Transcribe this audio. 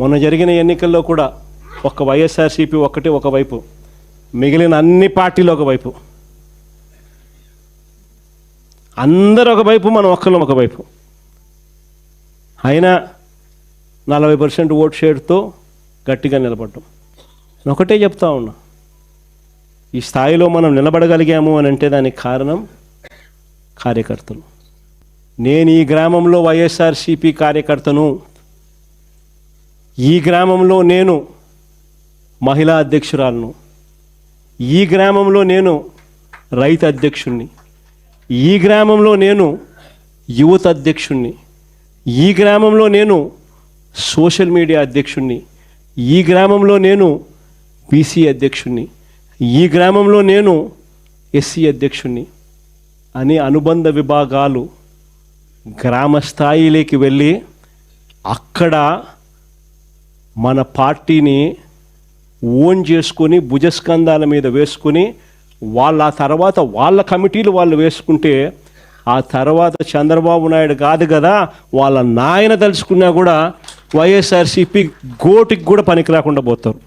మొన్న జరిగిన ఎన్నికల్లో కూడా ఒక వైఎస్ఆర్సీపీ ఒక్కటి ఒకవైపు మిగిలిన అన్ని పార్టీలు ఒకవైపు. అందరూ ఒకవైపు మనం ఒక్కళ్ళం ఒకవైపు. అయినా నలభై పర్సెంట్ ఓట్ షేర్తో గట్టిగా నిలబడ్డం. నేను ఒకటే చెప్తా ఉన్నా. ఈ స్థాయిలో మనం నిలబడగలిగాము అని అంటే దానికి కారణం కార్యకర్తలు. నేను ఈ గ్రామంలో వైఎస్ఆర్సీపీ కార్యకర్తను ఈ గ్రామంలో నేను మహిళా అధ్యక్షురాలను. ఈ గ్రామంలో నేను రైతు అధ్యక్షుణ్ణి. ఈ గ్రామంలో నేను యువత అధ్యక్షుణ్ణి. ఈ గ్రామంలో నేను సోషల్ మీడియా అధ్యక్షుణ్ణి. ఈ గ్రామంలో నేను బీసీ అధ్యక్షుణ్ణి. ఈ గ్రామంలో నేను ఎస్సీ అధ్యక్షుణ్ణి అని అనుబంధ విభాగాలు గ్రామ స్థాయిలోకి వెళ్ళి అక్కడ మన పార్టీని ఓన్ చేసుకొని భుజస్కంధాల మీద వేసుకొని వాళ్ళ ఆ తర్వాత వాళ్ళ కమిటీలు వాళ్ళు వేసుకుంటే ఆ తర్వాత చంద్రబాబు నాయుడు కాదు కదా వాళ్ళ నాయన తలుచుకున్నా కూడా వైఎస్ఆర్సీపీ గోటికి కూడా పనికి రాకుండా పోతారు.